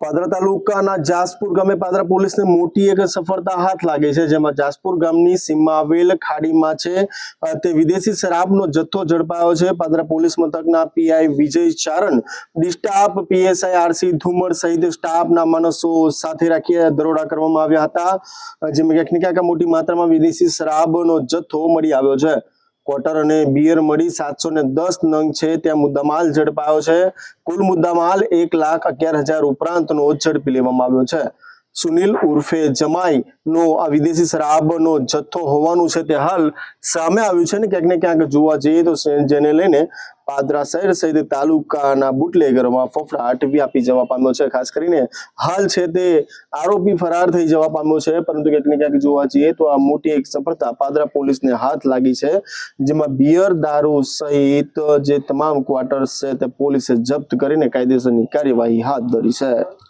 પાદરા તાલુકાના જાસપુર ગામે પાદરા પોલીસને મોટી એક સફળતા હાથ લાગી છે, જેમાં જાસપુર ગામની સીમમાં આવેલ ખાડીમાં છે. તે વિદેશી શરાબનો જથ્થો ઝડપાયો છે. પાદરા પોલીસ મથકના પીઆઈ વિજય ચારણ ડિસ્ટાફ પીએસઆઈ આરસી ધુમર સહિત સ્ટાફના માણસો સાથે રાખી દરોડા કરવામાં આવ્યા હતા. જેમાં ક્યાંક મોટી માત્રામાં વિદેશી શરાબનો જથ્થો મળી આવ્યો છે. ક્વાર્ટર અને બિયર મળી સાતસો ને દસ નંગ છે. ત્યાં મુદ્દામાલ ઝડપાયો છે. કુલ મુદ્દામાલ એક લાખ અગિયાર હજાર ઉપરાંતનો ઝડપી લેવામાં આવ્યો છે. સુનિલ ઉર્ફે જમાઈ નો આ વિદેશી શરાબનો જથ્થો હોવાનું છે તે હાલ સામે આવ્યું છે ને ક્યાંક ને ક્યાંક જોવા જઈએ તો જેને લઈને પાદરા શહેર સહિત તાલુકાના બુટલેગરોમાં ફફડાટ વ્યાપી જવા પામ્યો છે. ખાસ કરીને હાલ છે તે આરોપી ફરાર થઈ જવા પામ્યો છે, પરંતુ ક્યાંક ને ક્યાંક જોવા જઈએ તો આ મોટી એક સફળતા પાદરા પોલીસને હાથ લાગી છે, જેમાં બિયર દારૂ સહિત જે તમામ ક્વાર્ટર્સ છે તે પોલીસે જપ્ત કરીને કાયદેસરની કાર્યવાહી હાથ ધરી છે.